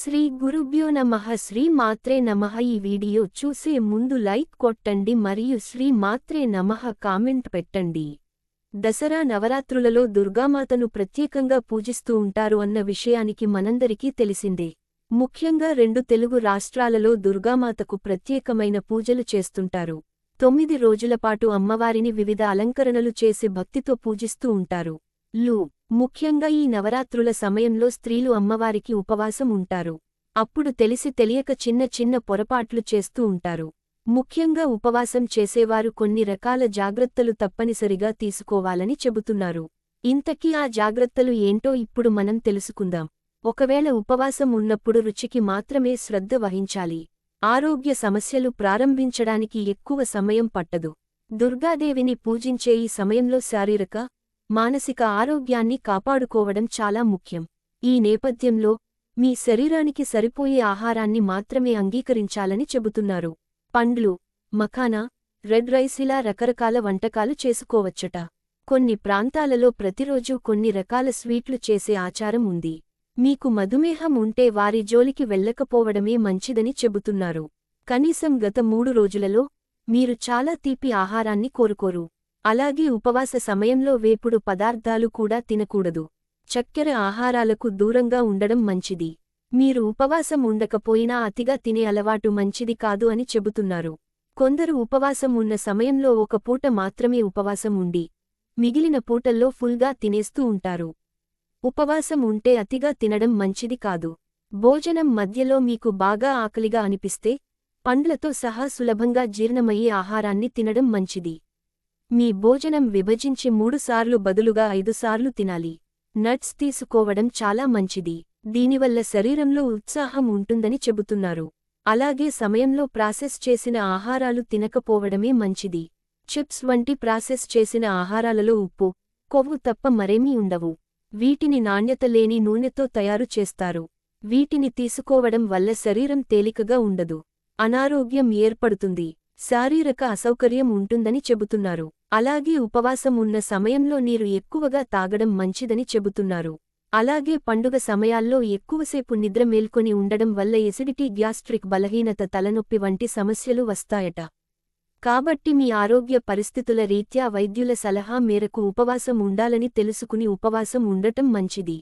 శ్రీ గురుభ్యో నమః శ్రీ మాత్రే నమః. ఈ వీడియో చూసే ముందు లైక్ కొట్టండి మరియు శ్రీ మాత్రే నమః కామెంట్ పెట్టండి. దసరా నవరాత్రులలో దుర్గామాతను ప్రత్యేకంగా పూజిస్తూ ఉంటారు అన్న విషయానికి మనందరికీ తెలిసిందే. ముఖ్యంగా రెండు తెలుగు రాష్ట్రాలలో దుర్గామాతకు ప్రత్యేకమైన పూజలు చేస్తుంటారు. తొమ్మిది రోజులపాటు అమ్మవారిని వివిధ అలంకరణలు చేసి భక్తితో పూజిస్తూ ఉంటారు. లు. ముఖ్యంగా ఈ నవరాత్రుల సమయంలో స్త్రీలు అమ్మవారికి ఉపవాసం ఉంటారు. అప్పుడు తెలిసి తెలియక చిన్న చిన్న పొరపాట్లు చేస్తూ ఉంటారు. ముఖ్యంగా ఉపవాసం చేసేవారు కొన్ని రకాల జాగ్రత్తలు తప్పనిసరిగా తీసుకోవాలని చెబుతున్నారు. ఇంతకీ ఆ జాగ్రత్తలు ఏంటో ఇప్పుడు మనం తెలుసుకుందాం. ఒకవేళ ఉపవాసం ఉన్నప్పుడు రుచికి మాత్రమే శ్రద్ధ వహించాలి. ఆరోగ్య సమస్యలు ప్రారంభించడానికి ఎక్కువ సమయం పట్టదు. దుర్గాదేవిని పూజించే ఈ సమయంలో శారీరక మానసిక ఆరోగ్యాన్ని కాపాడుకోవడం చాలా ముఖ్యం. ఈ నేపథ్యంలో మీ శరీరానికి సరిపోయే ఆహారాన్ని మాత్రమే అంగీకరించాలని చెబుతున్నారు. పండ్లు మఖానా రెడ్ రైస్ ఇలా రకరకాల వంటకాలు చేసుకోవచ్చట. కొన్ని ప్రాంతాలలో ప్రతిరోజూ కొన్ని రకాల స్వీట్లు చేసే ఆచారం ఉంది. మీకు మధుమేహం ఉంటే వారి జోలికి వెళ్ళకపోవడమే మంచిదని చెబుతున్నారు. కనీసం గత మూడు రోజులలో మీరు చాలా తీపి ఆహారాన్ని కోరుకోరు. అలాగే ఉపవాస సమయంలో వేపుడు పదార్థాలు కూడా తినకూడదు. చక్కెర ఆహారాలకు దూరంగా ఉండడం మంచిది. మీరు ఉపవాసం ఉండకపోయినా అతిగా తినే అలవాటు మంచిది కాదు అని చెబుతున్నారు. కొందరు ఉపవాసం ఉన్న సమయంలో ఒక పూట మాత్రమే ఉపవాసం ఉండి మిగిలిన పూటల్లో ఫుల్గా తినేస్తూ ఉంటారు. ఉపవాసం ఉంటే అతిగా తినడం మంచిది కాదు. భోజనం మధ్యలో మీకు బాగా ఆకలిగా అనిపిస్తే పండ్లతో సహా సులభంగా జీర్ణమయ్యే ఆహారాన్ని తినడం మంచిది. మీ భోజనం విభజించి మూడుసార్లు బదులుగా ఐదుసార్లు తినాలి. నట్స్ తీసుకోవడం చాలా మంచిది. దీనివల్ల శరీరంలో ఉత్సాహం ఉంటుందని చెబుతున్నారు. అలాగే సమయంలో ప్రాసెస్ చేసిన ఆహారాలు తినకపోవడమే మంచిది. చిప్స్ వంటి ప్రాసెస్ చేసిన ఆహారాలలో ఉప్పు కొవ్వు తప్ప మరేమీ ఉండవు. వీటిని నాణ్యత లేని నూనెతో తయారు చేస్తారు. వీటిని తీసుకోవడం వల్ల శరీరం తేలికగా ఉండదు. అనారోగ్యం ఏర్పడుతుంది. శారీరక అసౌకర్యం ఉంటుందని చెబుతున్నారు. అలాగే ఉపవాసం ఉన్న సమయంలో నీరు ఎక్కువగా తాగడం మంచిదని చెబుతున్నారు. అలాగే పండుగ సమయాల్లో ఎక్కువసేపు నిద్ర మేల్కొని ఉండడం వల్ల ఎసిడిటీ గ్యాస్ట్రిక్ బలహీనత తలనొప్పి వంటి సమస్యలు వస్తాయట. కాబట్టి మీ ఆరోగ్య పరిస్థితుల రీత్యా వైద్యుల సలహా మేరకు ఉపవాసం ఉండాలని తెలుసుకుని ఉపవాసం ఉండటం మంచిది.